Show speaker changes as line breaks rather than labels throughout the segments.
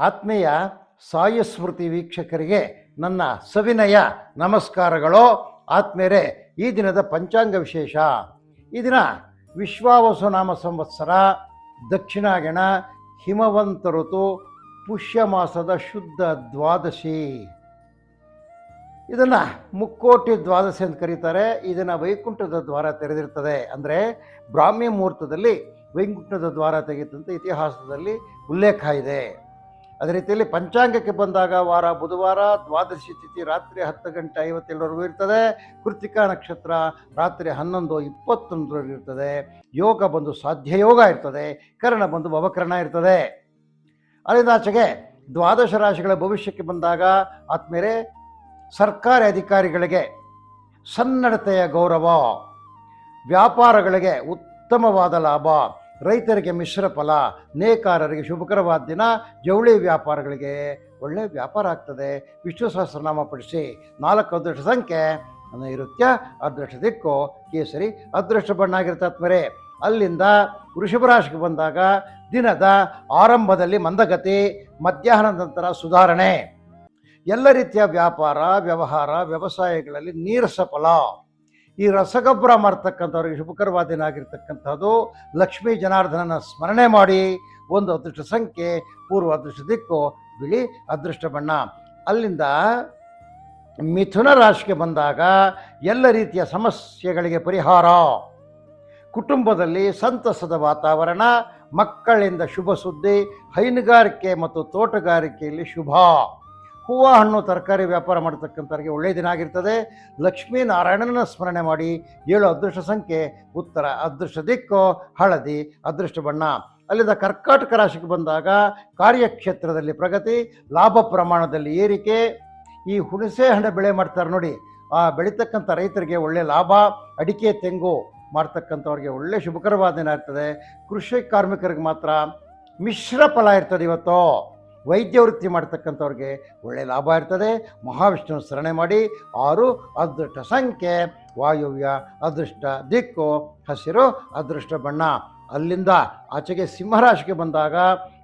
ಆತ್ಮೀಯ ಸಾಯುಸ್ಮೃತಿ ವೀಕ್ಷಕರಿಗೆ ನನ್ನ ಸವಿನಯ ನಮಸ್ಕಾರಗಳು. ಆತ್ಮೀಯರೇ, ಈ ದಿನದ ಪಂಚಾಂಗ ವಿಶೇಷ. ಈ ದಿನ ವಿಶ್ವಾವಸುನಾಮ ಸಂವತ್ಸರ ದಕ್ಷಿಣಾಗಣ ಹಿಮವಂತ ಋತು ಪುಷ್ಯ ಮಾಸದ ಶುದ್ಧ ದ್ವಾದಶಿ. ಇದನ್ನು ಮುಕ್ಕೋಟಿ ದ್ವಾದಶಿ ಅಂತ ಕರೀತಾರೆ. ಇದನ್ನು ವೈಕುಂಠದ ದ್ವಾರ ತೆರೆದಿರ್ತದೆ. ಅಂದರೆ ಬ್ರಾಹ್ಮಿ ಮುಹೂರ್ತದಲ್ಲಿ ವೈಕುಂಠದ ದ್ವಾರ ತೆಗೆಯುತ್ತಂತೆ ಇತಿಹಾಸದಲ್ಲಿ ಉಲ್ಲೇಖ ಇದೆ. ಅದೇ ರೀತಿಯಲ್ಲಿ ಪಂಚಾಂಗಕ್ಕೆ ಬಂದಾಗ ವಾರ, ಬುಧವಾರ, ದ್ವಾದಶಿ ತಿಥಿ ರಾತ್ರಿ ಹತ್ತು ಗಂಟೆ ಐವತ್ತೇಳರವರೆಗೂ ಇರ್ತದೆ. ಕೃತಿಕಾ ನಕ್ಷತ್ರ ರಾತ್ರಿ ಹನ್ನೊಂದು ಇಪ್ಪತ್ತೊಂದರವರೆಗೂ ಇರ್ತದೆ. ಯೋಗ ಬಂದು ಸಾಧ್ಯ ಯೋಗ ಇರ್ತದೆ. ಕರ್ಣ ಬಂದು ಭವಕರ್ಣ ಇರ್ತದೆ. ಅಲ್ಲಿಂದ ಆಚೆಗೆ ದ್ವಾದಶ ರಾಶಿಗಳ ಭವಿಷ್ಯಕ್ಕೆ ಬಂದಾಗ ಆದ್ಮೇಲೆ ಸರ್ಕಾರಿ ಅಧಿಕಾರಿಗಳಿಗೆ ಸನ್ನಡತೆಯ ಗೌರವ, ವ್ಯಾಪಾರಗಳಿಗೆ ಉತ್ತಮವಾದ ಲಾಭ ರೈತರಿಗೆ ಮಿಶ್ರ ಫಲ, ನೇಕಾರರಿಗೆ ಶುಭಕರವಾದ ದಿನ, ಜವಳಿ ವ್ಯಾಪಾರಗಳಿಗೆ ಒಳ್ಳೆಯ ವ್ಯಾಪಾರ ಆಗ್ತದೆ. ವಿಷ್ಣು ಸಹಸ್ರನಾಮ ಪಡಿಸಿ ನಾಲ್ಕು ಅದೃಷ್ಟ ಸಂಖ್ಯೆ ನೈಋತ್ಯ ಅದೃಷ್ಟ ದಿಕ್ಕು, ಕೇಸರಿ, ಅದೃಷ್ಟ ಬಣ್ಣ ಆಗಿರ್ತಾತ್ಮರೆ ಅಲ್ಲಿಂದ ವೃಷಭ ರಾಶಿಗೆ ಬಂದಾಗ ದಿನದ ಆರಂಭದಲ್ಲಿ ಮಂದಗತಿ, ಮಧ್ಯಾಹ್ನದ ನಂತರ ಸುಧಾರಣೆ. ಎಲ್ಲ ರೀತಿಯ ವ್ಯಾಪಾರ, ವ್ಯವಹಾರ, ವ್ಯವಸಾಯಗಳಲ್ಲಿ ನೀರಸ ಫಲ. ಈ ರಸಗೊಬ್ಬರ ಮಾಡ್ತಕ್ಕಂಥವ್ರಿಗೆ ಶುಭಕರವಾದಿನಾಗಿರ್ತಕ್ಕಂಥದ್ದು ಲಕ್ಷ್ಮೀ ಜನಾರ್ದನನ ಸ್ಮರಣೆ ಮಾಡಿ ಒಂದು ಅದೃಷ್ಟ ಸಂಖ್ಯೆ, ಪೂರ್ವ ಅದೃಷ್ಟ ದಿಕ್ಕು, ಬಿಳಿ ಅದೃಷ್ಟ ಬಣ್ಣ. ಅಲ್ಲಿಂದ ಮಿಥುನ ರಾಶಿಗೆ ಬಂದಾಗ ಎಲ್ಲ ರೀತಿಯ ಸಮಸ್ಯೆಗಳಿಗೆ ಪರಿಹಾರ. ಕುಟುಂಬದಲ್ಲಿ ಸಂತಸದ ವಾತಾವರಣ, ಮಕ್ಕಳಿಂದ ಶುಭ ಸುದ್ದಿ, ಹೈನುಗಾರಿಕೆ ಮತ್ತು ತೋಟಗಾರಿಕೆಯಲ್ಲಿ ಶುಭ. ಹೂವು ಹಣ್ಣು ತರಕಾರಿ ವ್ಯಾಪಾರ ಮಾಡತಕ್ಕಂಥವ್ರಿಗೆ ಒಳ್ಳೆಯ ದಿನ ಆಗಿರ್ತದೆ. ಲಕ್ಷ್ಮೀನಾರಾಯಣನ ಸ್ಮರಣೆ ಮಾಡಿ ಏಳು ಅದೃಷ್ಟ ಸಂಖ್ಯೆ, ಉತ್ತರ ಅದೃಷ್ಟ ದಿಕ್ಕು, ಹಳದಿ ಅದೃಷ್ಟ ಬಣ್ಣ. ಅಲ್ಲಿಂದ ಕರ್ಕಾಟಕ ರಾಶಿಗೆ ಬಂದಾಗ ಕಾರ್ಯಕ್ಷೇತ್ರದಲ್ಲಿ ಪ್ರಗತಿ, ಲಾಭ ಪ್ರಮಾಣದಲ್ಲಿ ಏರಿಕೆ. ಈ ಹುಣಸೆ ಹಣ್ಣು ಬೆಳೆ ಮಾಡ್ತಾರೆ ನೋಡಿ, ಆ ಬೆಳೀತಕ್ಕಂಥ ರೈತರಿಗೆ ಒಳ್ಳೆಯ ಲಾಭ, ಅಡಿಕೆ, ತೆಂಗು ಮಾಡ್ತಕ್ಕಂಥವ್ರಿಗೆ ಒಳ್ಳೆ ಶುಭಕರವಾದ ದಿನ ಇರ್ತದೆ. ಕೃಷಿ ಕಾರ್ಮಿಕರಿಗೆ ಮಾತ್ರ ಮಿಶ್ರ ಫಲ ಇರ್ತದೆ ಇವತ್ತು. ವೈದ್ಯ ವೃತ್ತಿ ಮಾಡ್ತಕ್ಕಂಥವ್ರಿಗೆ ಒಳ್ಳೆಯ ಲಾಭ ಇರ್ತದೆ. ಮಹಾವಿಷ್ಣು ಸ್ಮರಣೆ ಮಾಡಿ. ಆರು, ಅದೃಷ್ಟ ಸಂಖ್ಯೆ. ವಾಯುವ್ಯ, ಅದೃಷ್ಟ ದಿಕ್ಕು, ಹಸಿರು, ಅದೃಷ್ಟ ಬಣ್ಣ. ಅಲ್ಲಿಂದ ಆಚೆಗೆ ಸಿಂಹರಾಶಿಗೆ ಬಂದಾಗ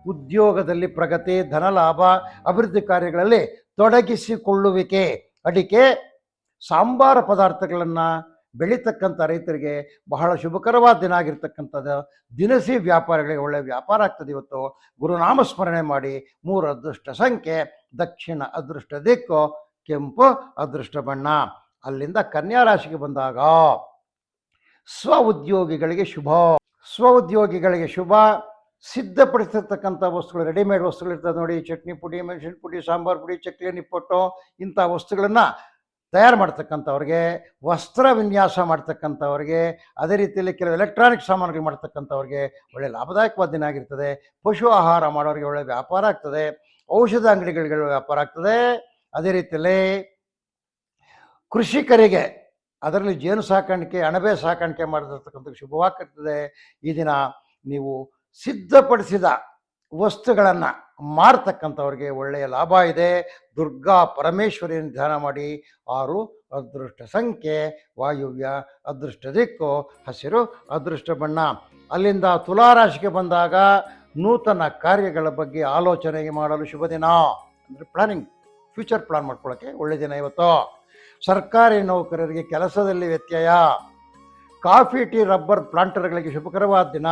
ಉದ್ಯೋಗದಲ್ಲಿ ಪ್ರಗತಿ, ಧನಲಾಭ, ಅಭಿವೃದ್ಧಿ ಕಾರ್ಯಗಳಲ್ಲಿ ತೊಡಗಿಸಿಕೊಳ್ಳುವಿಕೆ. ಅಡಿಕೆ, ಸಾಂಬಾರ ಪದಾರ್ಥಗಳನ್ನು ಬೆಳೀತಕ್ಕಂಥ ರೈತರಿಗೆ ಬಹಳ ಶುಭಕರವಾದ ದಿನ ಆಗಿರ್ತಕ್ಕಂಥದ್ದು ದಿನಸಿ ವ್ಯಾಪಾರಿಗಳಿಗೆ ಒಳ್ಳೆಯ ವ್ಯಾಪಾರ ಆಗ್ತದೆ ಇವತ್ತು. ಗುರುನಾಮ ಸ್ಮರಣೆ ಮಾಡಿ ಮೂರು ಅದೃಷ್ಟ ಸಂಖ್ಯೆ, ದಕ್ಷಿಣ ಅದೃಷ್ಟ ದಿಕ್ಕು, ಕೆಂಪು ಅದೃಷ್ಟ ಬಣ್ಣ. ಅಲ್ಲಿಂದ ಕನ್ಯಾ ರಾಶಿಗೆ ಬಂದಾಗ ಸ್ವ ಉದ್ಯೋಗಿಗಳಿಗೆ ಶುಭ. ಸ್ವ ಉದ್ಯೋಗಿಗಳಿಗೆ ಶುಭ. ಸಿದ್ಧಪಡಿಸಿರ್ತಕ್ಕಂಥ ವಸ್ತುಗಳು, ರೆಡಿಮೇಡ್ ವಸ್ತುಗಳು ಇರ್ತದೆ ನೋಡಿ, ಚಟ್ನಿ ಪುಡಿ, ಮೆಣಸಿನ ಪುಡಿ, ಸಾಂಬಾರು ಪುಡಿ, ಚಕ್ಲಿ, ನಿಪ್ಪಟ್ಟು ಇಂಥ ವಸ್ತುಗಳನ್ನು ತಯಾರು ಮಾಡ್ತಕ್ಕಂಥವ್ರಿಗೆ, ವಸ್ತ್ರ ವಿನ್ಯಾಸ ಮಾಡ್ತಕ್ಕಂಥವ್ರಿಗೆ, ಅದೇ ರೀತಿಯಲ್ಲಿ ಕೆಲವು ಎಲೆಕ್ಟ್ರಾನಿಕ್ ಸಾಮಾನುಗಳು ಮಾಡ್ತಕ್ಕಂಥವ್ರಿಗೆ ಒಳ್ಳೆ ಲಾಭದಾಯಕವಾದ ದಿನ ಆಗಿರ್ತದೆ. ಪಶು ಆಹಾರ ಮಾಡೋರಿಗೆ ಒಳ್ಳೆ ವ್ಯಾಪಾರ ಆಗ್ತದೆ. ಔಷಧ ಅಂಗಡಿಗಳಿಗೆ ವ್ಯಾಪಾರ ಆಗ್ತದೆ. ಅದೇ ರೀತಿಯಲ್ಲಿ ಕೃಷಿಕರಿಗೆ ಅದರಲ್ಲಿ ಜೇನು ಸಾಕಾಣಿಕೆ, ಅಣಬೆ ಸಾಕಾಣಿಕೆ ಮಾಡಿರ್ತಕ್ಕಂಥ ಶುಭವಾಗ್ತದೆ. ಈ ದಿನ ನೀವು ಸಿದ್ಧಪಡಿಸಿದ ವಸ್ತುಗಳನ್ನು ಮಾರ್ತಕ್ಕಂಥವ್ರಿಗೆ ಒಳ್ಳೆಯ ಲಾಭ ಇದೆ. ದುರ್ಗಾ ಪರಮೇಶ್ವರಿಯನ್ನು ಧ್ಯಾನ ಮಾಡಿ. ಆರು, ಅದೃಷ್ಟ ಸಂಖ್ಯೆ, ವಾಯುವ್ಯ, ಅದೃಷ್ಟ ದಿಕ್ಕು, ಹಸಿರು, ಅದೃಷ್ಟ ಬಣ್ಣ. ಅಲ್ಲಿಂದ ತುಲಾರಾಶಿಗೆ ಬಂದಾಗ ನೂತನ ಕಾರ್ಯಗಳ ಬಗ್ಗೆ ಆಲೋಚನೆ ಮಾಡಲು ಶುಭ ದಿನ. ಅಂದರೆ ಪ್ಲಾನಿಂಗ್, ಫ್ಯೂಚರ್ ಪ್ಲಾನ್ ಮಾಡ್ಕೊಳ್ಳೋಕ್ಕೆ ಒಳ್ಳೆಯ ದಿನ ಇವತ್ತು. ಸರ್ಕಾರಿ ನೌಕರರಿಗೆ ಕೆಲಸದಲ್ಲಿ ವ್ಯತ್ಯಯ. ಕಾಫಿ, ಟೀ, ರಬ್ಬರ್ ಪ್ಲಾಂಟರ್ಗಳಿಗೆ ಶುಭಕರವಾದ ದಿನ.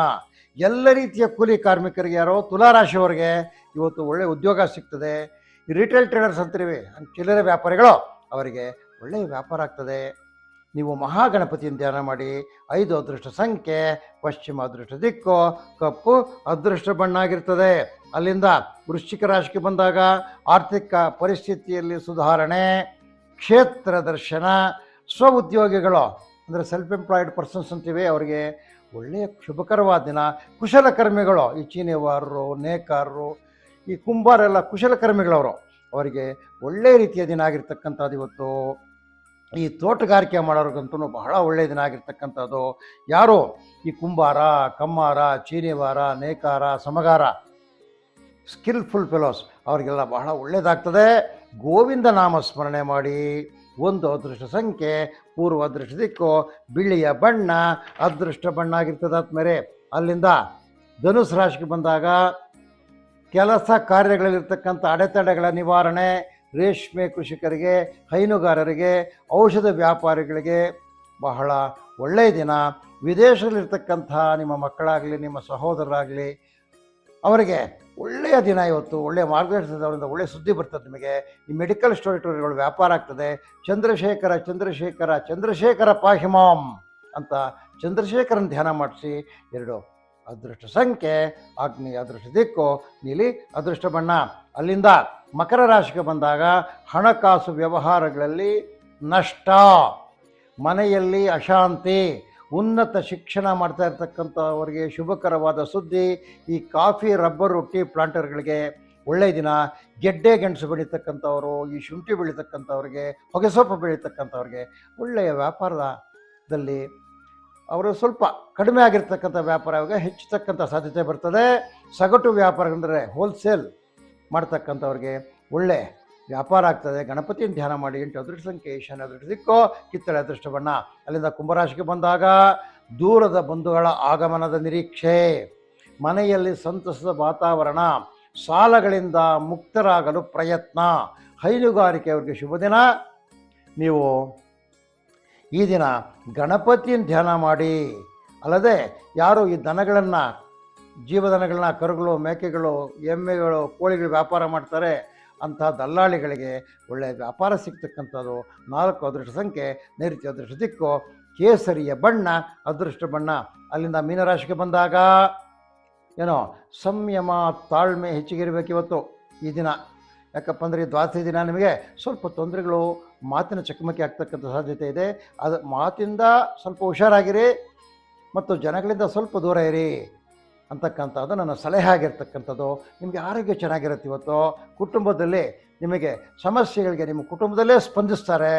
ಎಲ್ಲ ರೀತಿಯ ಕೂಲಿ ಕಾರ್ಮಿಕರಿಗೆ ಯಾರೋ ತುಲಾರಾಶಿಯವರಿಗೆ ಇವತ್ತು ಒಳ್ಳೆಯ ಉದ್ಯೋಗ ಸಿಗ್ತದೆ. ರಿಟೇಲ್ ಟ್ರೇಡರ್ಸ್ ಅಂತೀವಿ ಚಿಲ್ಲರೆ ವ್ಯಾಪಾರಿಗಳು, ಅವರಿಗೆ ಒಳ್ಳೆಯ ವ್ಯಾಪಾರ ಆಗ್ತದೆ. ನೀವು ಮಹಾಗಣಪತಿಯನ್ನು ಧ್ಯಾನ ಮಾಡಿ, ಐದು ಅದೃಷ್ಟ ಸಂಖ್ಯೆ, ಪಶ್ಚಿಮ ಅದೃಷ್ಟ ದಿಕ್ಕು, ಕಪ್ಪು ಅದೃಷ್ಟ ಬಣ್ಣ ಆಗಿರ್ತದೆ ಅಲ್ಲಿಂದ ವೃಶ್ಚಿಕ ರಾಶಿಗೆ ಬಂದಾಗ ಆರ್ಥಿಕ ಪರಿಸ್ಥಿತಿಯಲ್ಲಿ ಸುಧಾರಣೆ, ಕ್ಷೇತ್ರ ದರ್ಶನ ಸ್ವ ಉದ್ಯೋಗಿಗಳು ಅಂದರೆ ಸೆಲ್ಫ್ ಎಂಪ್ಲಾಯ್ಡ್ ಪರ್ಸನ್ಸ್ ಅಂತೀವಿ, ಅವರಿಗೆ ಒಳ್ಳೆಯ ಶುಭಕರವಾದ ದಿನ. ಕುಶಲಕರ್ಮಿಗಳು ಈ ಚೀನಿವಾರರು, ನೇಕಾರರು, ಈ ಕುಂಬಾರೆಲ್ಲ ಕುಶಲಕರ್ಮಿಗಳವರು ಅವರಿಗೆ ಒಳ್ಳೆಯ ರೀತಿಯ ದಿನ ಆಗಿರ್ತಕ್ಕಂಥದ್ದು ಇವತ್ತು. ಈ ತೋಟಗಾರಿಕೆ ಮಾಡೋರಿಗಂತೂ ಬಹಳ ಒಳ್ಳೆಯ ದಿನ ಆಗಿರ್ತಕ್ಕಂಥದ್ದು. ಯಾರು? ಈ ಕುಂಬಾರ, ಕಮ್ಮಾರ, ಚೀನಿವಾರ, ನೇಕಾರ, ಸಮಗಾರ ಸ್ಕಿಲ್ಫುಲ್ ಫೆಲೋಸ್ ಅವರಿಗೆಲ್ಲ ಬಹಳ ಒಳ್ಳೆಯದಾಗ್ತದೆ. ಗೋವಿಂದ ನಾಮ ಸ್ಮರಣೆ ಮಾಡಿ. ಒಂದು ಅದೃಷ್ಟ ಸಂಖ್ಯೆ, ಪೂರ್ವ ಅದೃಷ್ಟ ದಿಕ್ಕು, ಬಿಳಿಯ ಬಣ್ಣ, ಅದೃಷ್ಟ ಬಣ್ಣ ಆಗಿರ್ತದೆ ಆದ್ಮೇಲೆ ಅಲ್ಲಿಂದ ಧನುಸ್ ರಾಶಿಗೆ ಬಂದಾಗ ಕೆಲಸ ಕಾರ್ಯಗಳಲ್ಲಿರ್ತಕ್ಕಂಥ ಅಡೆತಡೆಗಳ ನಿವಾರಣೆ, ರೇಷ್ಮೆ ಕೃಷಿಕರಿಗೆ, ಹೈನುಗಾರರಿಗೆ, ಔಷಧ ವ್ಯಾಪಾರಿಗಳಿಗೆ ಬಹಳ ಒಳ್ಳೆಯ ದಿನ. ವಿದೇಶದಲ್ಲಿರ್ತಕ್ಕಂಥ ನಿಮ್ಮ ಮಕ್ಕಳಾಗಲಿ, ನಿಮ್ಮ ಸಹೋದರರಾಗಲಿ, ಅವರಿಗೆ ಒಳ್ಳೆಯ ದಿನ ಇವತ್ತು, ಒಳ್ಳೆಯ ಮಾರ್ಗದರ್ಶನದವರಿಂದ ಒಳ್ಳೆಯ ಸುದ್ದಿ ಬರ್ತದೆ ನಿಮಗೆ. ಈ ಮೆಡಿಕಲ್ ಸ್ಟೋರಿ ಟೋರಿಗಳು ವ್ಯಾಪಾರ ಆಗ್ತದೆ. ಚಂದ್ರಶೇಖರ ಚಂದ್ರಶೇಖರ ಚಂದ್ರಶೇಖರ ಪಾಹಿಮಾಂ ಅಂತ ಚಂದ್ರಶೇಖರನ ಧ್ಯಾನ ಮಾಡಿಸಿ. ಎರಡು, ಅದೃಷ್ಟ ಸಂಖ್ಯೆ, ಆಗ್ನಿ ಅದೃಷ್ಟ ದಿಕ್ಕು, ನೀಲಿ ಅದೃಷ್ಟ ಬಣ್ಣ. ಅಲ್ಲಿಂದ ಮಕರ ರಾಶಿಗೆ ಬಂದಾಗ ಹಣಕಾಸು ವ್ಯವಹಾರಗಳಲ್ಲಿ ನಷ್ಟ. ಮನೆಯಲ್ಲಿ ಅಶಾಂತಿ. ಉನ್ನತ ಶಿಕ್ಷಣ ಮಾಡ್ತಾ ಇರ್ತಕ್ಕಂಥವ್ರಿಗೆ ಶುಭಕರವಾದ ಸುದ್ದಿ. ಈ ಕಾಫಿ, ರಬ್ಬರ್ ಟೀ ಪ್ಲಾಂಟರ್ಗಳಿಗೆ ಒಳ್ಳೆಯ ದಿನ. ಗೆಡ್ಡೆ ಗೆಣಸು ಬೆಳೀತಕ್ಕಂಥವರು, ಈ ಶುಂಠಿ ಬೆಳೀತಕ್ಕಂಥವ್ರಿಗೆ, ಹೊಗೆಸೊಪ್ಪು ಬೆಳೀತಕ್ಕಂಥವ್ರಿಗೆ ಒಳ್ಳೆಯ ವ್ಯಾಪಾರದಲ್ಲಿ ಅವರು ಸ್ವಲ್ಪ ಕಡಿಮೆ ಆಗಿರ್ತಕ್ಕಂಥ ವ್ಯಾಪಾರ ಇವಾಗ ಹೆಚ್ಚತಕ್ಕಂಥ ಸಾಧ್ಯತೆ ಬರ್ತದೆ. ಸಗಟು ವ್ಯಾಪಾರ ಅಂದರೆ ಹೋಲ್ಸೇಲ್ ಮಾಡ್ತಕ್ಕಂಥವ್ರಿಗೆ ಒಳ್ಳೆ ವ್ಯಾಪಾರ ಆಗ್ತದೆ, ಗಣಪತಿಯನ್ನು ಧ್ಯಾನ ಮಾಡಿ, ಎಂಟು ಅದೃಷ್ಟ ಸಂಖ್ಯೆ ಈಶಾನ್ಯ ಅದೃಷ್ಟ ದಿಕ್ಕು ಕಿತ್ತಳೆ ಅದೃಷ್ಟ ಬಣ್ಣ. ಅಲ್ಲಿಂದ ಕುಂಭರಾಶಿಗೆ ಬಂದಾಗ ದೂರದ ಬಂಧುಗಳ ಆಗಮನದ ನಿರೀಕ್ಷೆ, ಮನೆಯಲ್ಲಿ ಸಂತಸದ ವಾತಾವರಣ, ಸಾಲಗಳಿಂದ ಮುಕ್ತರಾಗಲು ಪ್ರಯತ್ನ. ಹೈನುಗಾರಿಕೆಯವರಿಗೆ ಶುಭ ದಿನ. ನೀವು ಈ ದಿನ ಗಣಪತಿಯನ್ನು ಧ್ಯಾನ ಮಾಡಿ. ಅಲ್ಲದೆ ಯಾರು ಈ ದನಗಳನ್ನು, ಜೀವದನಗಳನ್ನ, ಕರುಗಳು, ಮೇಕೆಗಳು, ಎಮ್ಮೆಗಳು, ಕೋಳಿಗಳು ವ್ಯಾಪಾರ ಮಾಡ್ತಾರೆ ಅಂತಹ ದಲ್ಲಾಳಿಗಳಿಗೆ ಒಳ್ಳೆಯ ವ್ಯಾಪಾರ ಸಿಗ್ತಕ್ಕಂಥದ್ದು, ನಾಲ್ಕು ಅದೃಷ್ಟ ಸಂಖ್ಯೆ, ನೈಋತ್ಯ ಅದೃಷ್ಟ ದಿಕ್ಕು, ಕೇಸರಿಯ ಬಣ್ಣ, ಅದೃಷ್ಟ ಬಣ್ಣ. ಅಲ್ಲಿಂದ ಮೀನರಾಶಿಗೆ ಬಂದಾಗ, ಏನೋ ಸಂಯಮ, ತಾಳ್ಮೆ ಹೆಚ್ಚಿಗಿರಬೇಕು ಇವತ್ತು ಈ ದಿನ. ಯಾಕಪ್ಪ ಅಂದರೆ ಈ ದ್ವಾಸಿ ದಿನ ನಿಮಗೆ ಸ್ವಲ್ಪ ತೊಂದರೆಗಳು, ಮಾತಿನ ಚಕಮಕಿ ಆಗ್ತಕ್ಕಂಥ ಸಾಧ್ಯತೆ ಇದೆ. ಅದು ಮಾತಿಂದ ಸ್ವಲ್ಪ ಹುಷಾರಾಗಿರಿ ಮತ್ತು ಜನಗಳಿಂದ ಸ್ವಲ್ಪ ದೂರ ಇರಿ. ಅಂತಕ್ಕಂಥದ್ದು ನನ್ನ ಸಲಹೆ ಆಗಿರ್ತಕ್ಕಂಥದ್ದು. ನಿಮಗೆ ಆರೋಗ್ಯ ಚೆನ್ನಾಗಿರುತ್ತೆ ಇವತ್ತು. ಕುಟುಂಬದಲ್ಲಿ ನಿಮಗೆ ಸಮಸ್ಯೆಗಳಿಗೆ ನಿಮ್ಮ ಕುಟುಂಬದಲ್ಲೇ ಸ್ಪಂದಿಸ್ತಾರೆ.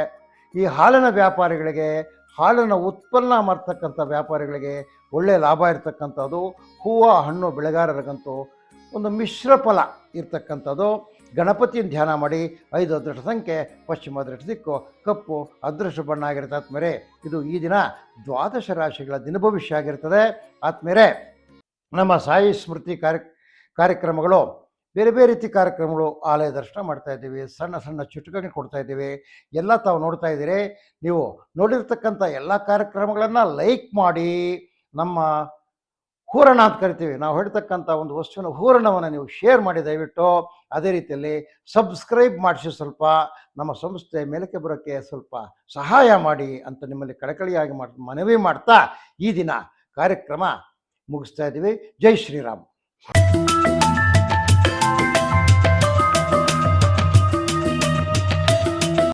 ಈ ಹಾಲಿನ ವ್ಯಾಪಾರಿಗಳಿಗೆ, ಹಾಲನ್ನು ಉತ್ಪನ್ನ ಮಾಡ್ತಕ್ಕಂಥ ವ್ಯಾಪಾರಿಗಳಿಗೆ ಒಳ್ಳೆಯ ಲಾಭ ಇರ್ತಕ್ಕಂಥದ್ದು. ಹೂವು, ಹಣ್ಣು, ಬೆಳೆಗಾರರಿಗಂತೂ ಒಂದು ಮಿಶ್ರ ಫಲ ಇರ್ತಕ್ಕಂಥದ್ದು. ಗಣಪತಿಯನ್ನು ಧ್ಯಾನ ಮಾಡಿ, ಐದು ಅದೃಷ್ಟ ಸಂಖ್ಯೆ, ಪಶ್ಚಿಮ ಅದೃಷ್ಟ ದಿಕ್ಕು, ಕಪ್ಪು ಅದೃಷ್ಟ ಬಣ್ಣ ಆಗಿರುತ್ತೆ ಆತ್ಮೇರೆ ಇದು ಈ ದಿನ ದ್ವಾದಶ ರಾಶಿಗಳ ದಿನಭವಿಷ್ಯ ಆಗಿರ್ತದೆ. ಆತ್ಮೇರೆ ನಮ್ಮ ಸಾಯಿ ಸ್ಮೃತಿ ಕಾರ್ಯ, ಕಾರ್ಯಕ್ರಮಗಳು, ಬೇರೆ ಬೇರೆ ರೀತಿ ಕಾರ್ಯಕ್ರಮಗಳು, ಆಲಯ ದರ್ಶನ ಮಾಡ್ತಾ ಇದ್ದೀವಿ, ಸಣ್ಣ ಸಣ್ಣ ಚುಟುಕಣೆ ಕೊಡ್ತಾ ಇದ್ದೀವಿ, ಎಲ್ಲ ತಾವು ನೋಡ್ತಾ ಇದ್ದೀರಿ, ನೀವು ನೋಡಿರ್ತಕ್ಕಂಥ ಎಲ್ಲ ಕಾರ್ಯಕ್ರಮಗಳನ್ನು ಲೈಕ್ ಮಾಡಿ ನಮ್ಮ ಹೂರಣ ಅಂತ ಕರಿತೀವಿ. ನಾವು ಹೇಳ್ತಕ್ಕಂಥ ಒಂದು ವಸ್ತುವಿನ ಹೂರಣವನ್ನು ನೀವು ಶೇರ್ ಮಾಡಿ ದಯವಿಟ್ಟು, ಅದೇ ರೀತಿಯಲ್ಲಿ ಸಬ್ಸ್ಕ್ರೈಬ್ ಮಾಡಿಸಿ ಸ್ವಲ್ಪ, ನಮ್ಮ ಸಂಸ್ಥೆ ಮೇಲಕ್ಕೆ ಬರೋಕ್ಕೆ ಸ್ವಲ್ಪ ಸಹಾಯ ಮಾಡಿ ಅಂತ ನಿಮ್ಮಲ್ಲಿ ಕಳಕಳಿಯಾಗಿ ಮಾಡ್ ಮನವಿ ಮಾಡ್ತಾ ಈ ದಿನ ಕಾರ್ಯಕ್ರಮ ಮುಗಿಸ್ತಾ ಇದ್ದೀವಿ. ಜೈ ಶ್ರೀರಾಮ್.